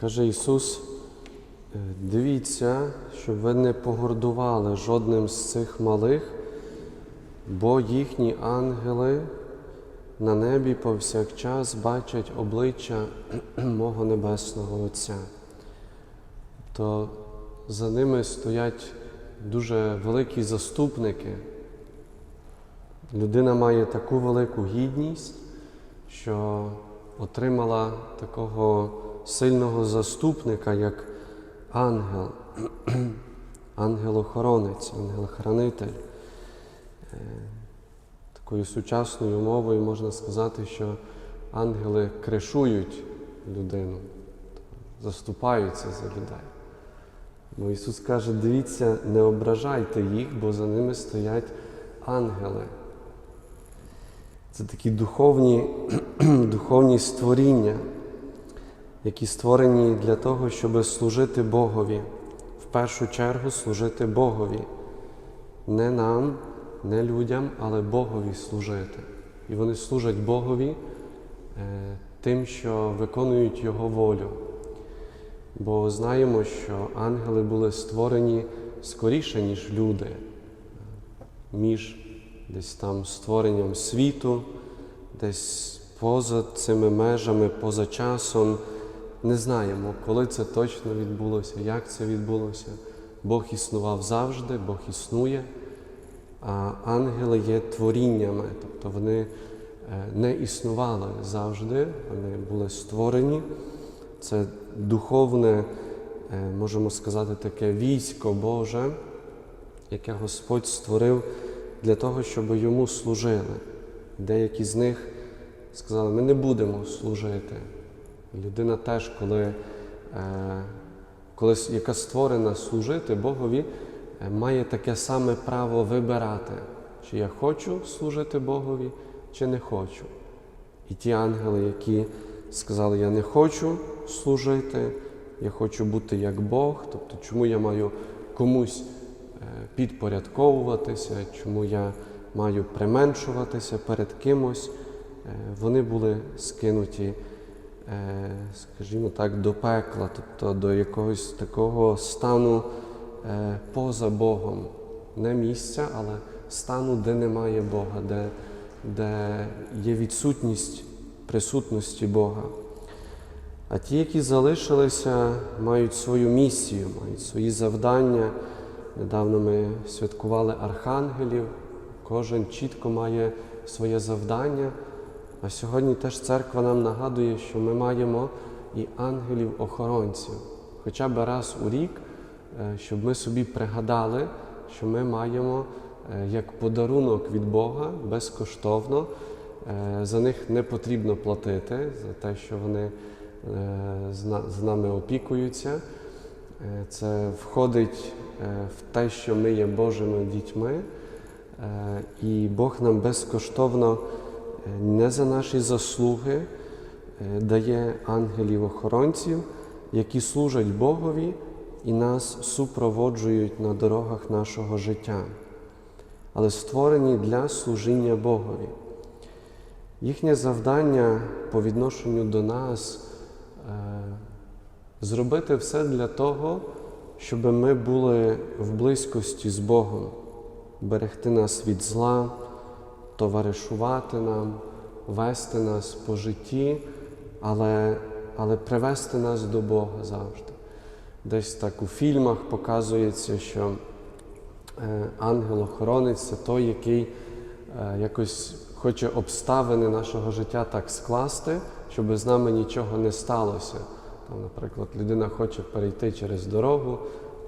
Каже Ісус, «Е, дивіться, щоб ви не погордували жодним з цих малих, бо їхні ангели на небі повсякчас бачать обличчя мого Небесного Отця. То за ними стоять дуже великі заступники. Людина має таку велику гідність, що отримала такого сильного заступника, як ангел, ангел-охоронець, ангел-хранитель. Е, Такою сучасною мовою можна сказати, що ангели кришують людину, заступаються за людей. Бо Ісус каже, дивіться, не ображайте їх, бо за ними стоять ангели. Це такі духовні, духовні створіння, які створені для того, щоб служити Богові. В першу чергу служити Богові. Не нам, не людям, але Богові служити. І вони служать Богові е, тим, що виконують Його волю. Бо знаємо, що ангели були створені скоріше, ніж люди, між десь там створенням світу, десь поза цими межами, поза часом. Не знаємо, коли це точно відбулося, як це відбулося. Бог існував завжди, Бог існує, а ангели є творіннями, тобто вони е, не існували завжди, вони були створені. Це духовне, е, можемо сказати, таке військо Боже, яке Господь створив для того, щоб йому служили. Деякі з них сказали, ми не будемо служити. Людина теж, коли, е, коли яка створена служити Богові, е, має таке саме право вибирати, чи я хочу служити Богові, чи не хочу. І ті ангели, які сказали, я не хочу служити, я хочу бути як Бог, тобто чому я маю комусь е, підпорядковуватися, чому я маю применшуватися перед кимось, вони були скинуті, скажімо так, до пекла, тобто до якогось такого стану е, поза Богом, не місця, але стану, де немає Бога, де, де є відсутність присутності Бога. А ті, які залишилися, мають свою місію, мають свої завдання. Недавно ми святкували архангелів, кожен чітко має своє завдання. А сьогодні теж церква нам нагадує, що ми маємо і ангелів-охоронців, хоча б раз у рік, е, щоб ми собі пригадали, що ми маємо е, як подарунок від Бога безкоштовно. Е, За них не потрібно платити за те, що вони з нами опікуються. Це входить в те, що ми є Божими дітьми, і Бог нам безкоштовно не за наші заслуги е, дає ангелів-охоронців, які служать Богові і нас супроводжують на дорогах нашого життя, але створені для служіння Богові. Їхнє завдання по відношенню до нас е, зробити все для того, щоб ми були в близькості з Богом, берегти нас від зла, товаришувати нам, вести нас по житті, але, але привести нас до Бога завжди. Десь так у фільмах показується, що е, ангел-охоронець це той, який е, якось хоче обставини нашого життя так скласти, щоб з нами нічого не сталося. Там, наприклад, людина хоче перейти через дорогу,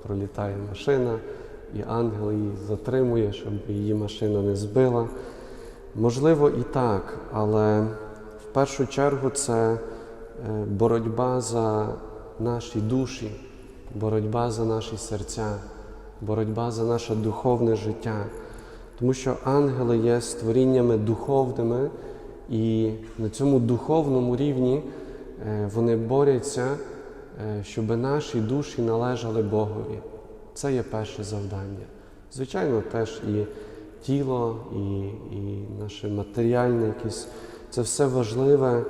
пролітає машина, і ангел її затримує, щоб її машина не збила. Можливо, і так, але в першу чергу це е, боротьба за наші душі, боротьба за наші серця, боротьба за наше духовне життя. Тому що ангели є створіннями духовними, і на цьому духовному рівні е, вони борються, е, щоб наші душі належали Богові. Це є перше завдання. Звичайно, теж і тіло, і, і наше матеріальне якесь це все важливе,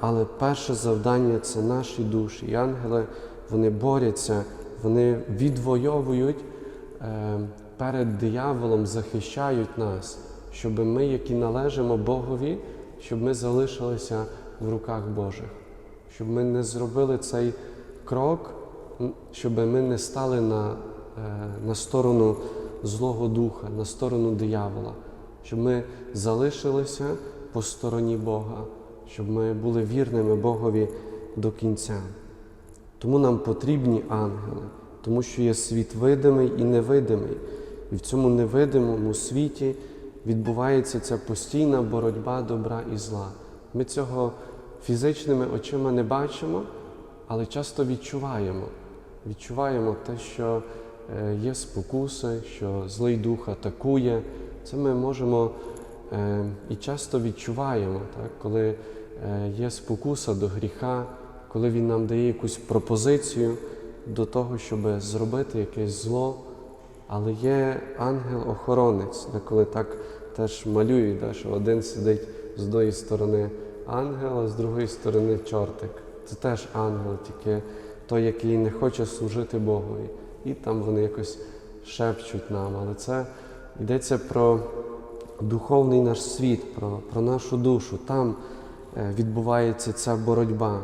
але перше завдання це наші душі. І ангели вони борються, вони відвоюють е, перед дияволом, захищають нас, щоб ми, які належимо Богові, щоб ми залишилися в руках Божих, щоб ми не зробили цей крок, щоб ми не стали на, е, на сторону Злого Духа, на сторону диявола, щоб ми залишилися по стороні Бога, щоб ми були вірними Богові до кінця. Тому нам потрібні ангели, тому що є світ видимий і невидимий. І в цьому невидимому світі відбувається ця постійна боротьба добра і зла. Ми цього фізичними очима не бачимо, але часто відчуваємо. Відчуваємо те, що є спокуси, що злий дух атакує. Це ми можемо е, і часто відчуваємо, так, коли е, є спокуса до гріха, коли він нам дає якусь пропозицію до того, щоб зробити якесь зло. Але є ангел-охоронець, деколи так теж малюють, да, що один сидить з одної сторони ангел, а з другої сторони чортик. Це теж ангел, тільки той, який не хоче служити Богові. І там вони якось шепчуть нам. Але це йдеться про духовний наш світ, про, про нашу душу. Там е, відбувається ця боротьба.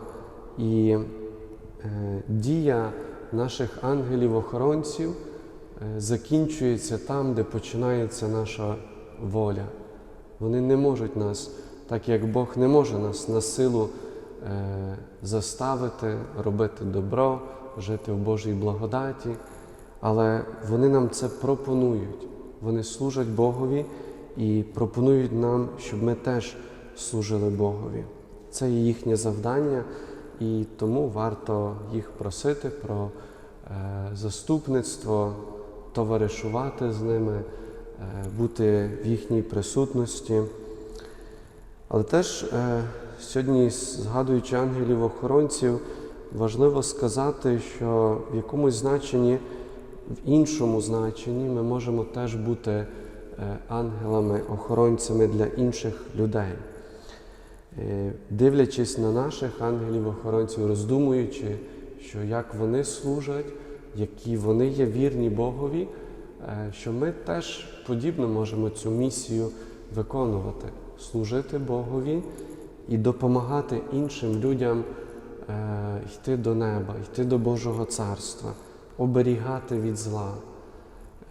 І е, дія наших ангелів-охоронців е, закінчується там, де починається наша воля. Вони не можуть нас, так як Бог не може нас на силу заставити робити добро, жити в Божій благодаті, але вони нам це пропонують. Вони служать Богові і пропонують нам, щоб ми теж служили Богові. Це є їхнє завдання, і тому варто їх просити про е, заступництво, товаришувати з ними, е, бути в їхній присутності. Але теж е, сьогодні, згадуючи ангелів-охоронців, важливо сказати, що в якомусь значенні, в іншому значенні ми можемо теж бути е, ангелами-охоронцями для інших людей. Е, Дивлячись на наших ангелів-охоронців, роздумуючи, що як вони служать, які вони є вірні Богові, е, що ми теж подібно можемо цю місію виконувати, служити Богові і допомагати іншим людям йти до неба, йти до Божого царства, оберігати від зла.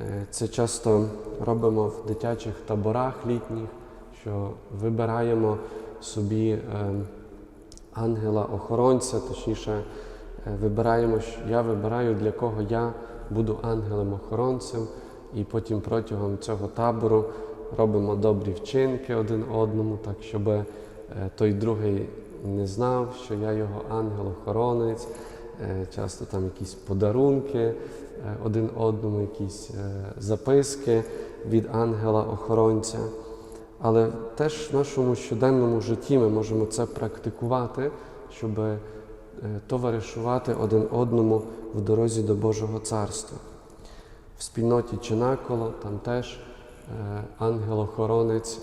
Е, Це часто робимо в дитячих таборах літніх, що вибираємо собі е, ангела-охоронця, точніше, е, вибираємо, я вибираю, для кого я буду ангелем-охоронцем, і потім протягом цього табору робимо добрі вчинки один одному, так щоб е, той другий не знав, що я його ангел-охоронець. Е, Часто там якісь подарунки е, один одному, якісь е, записки від ангела-охоронця. Але теж в нашому щоденному житті ми можемо це практикувати, щоб товаришувати один одному в дорозі до Божого царства. В спільноті Чинаколо там теж ангел-охоронець,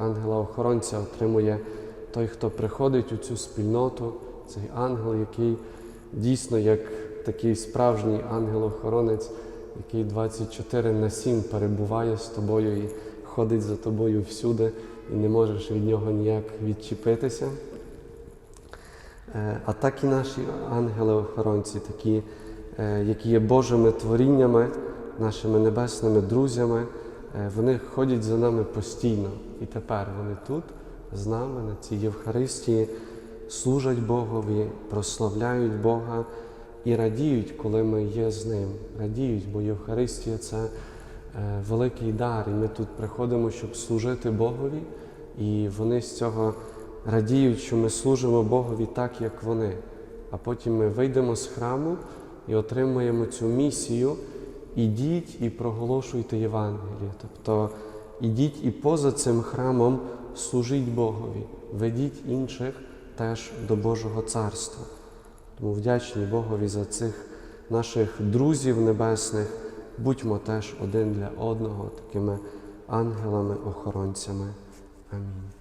ангела-охоронця отримує той, хто приходить у цю спільноту, цей ангел, який дійсно як такий справжній ангел-охоронець, який 24 на 7 перебуває з тобою і ходить за тобою всюди, і не можеш від нього ніяк відчепитися. Е, А так і наші ангели-охоронці, такі, е, які є Божими творіннями, нашими небесними друзями, е, вони ходять за нами постійно. І тепер вони тут з нами на цій Євхаристії служать Богові, прославляють Бога і радіють, коли ми є з ним. Радіють, бо Євхаристія це е, великий дар, і ми тут приходимо, щоб служити Богові, і вони з цього радіють, що ми служимо Богові так, як вони. А потім ми вийдемо з храму і отримуємо цю місію. Ідіть і проголошуйте Євангеліє. Тобто ідіть і поза цим храмом служіть Богові, ведіть інших теж до Божого царства. Тому вдячні Богові за цих наших друзів небесних. Будьмо теж один для одного такими ангелами-охоронцями. Амінь.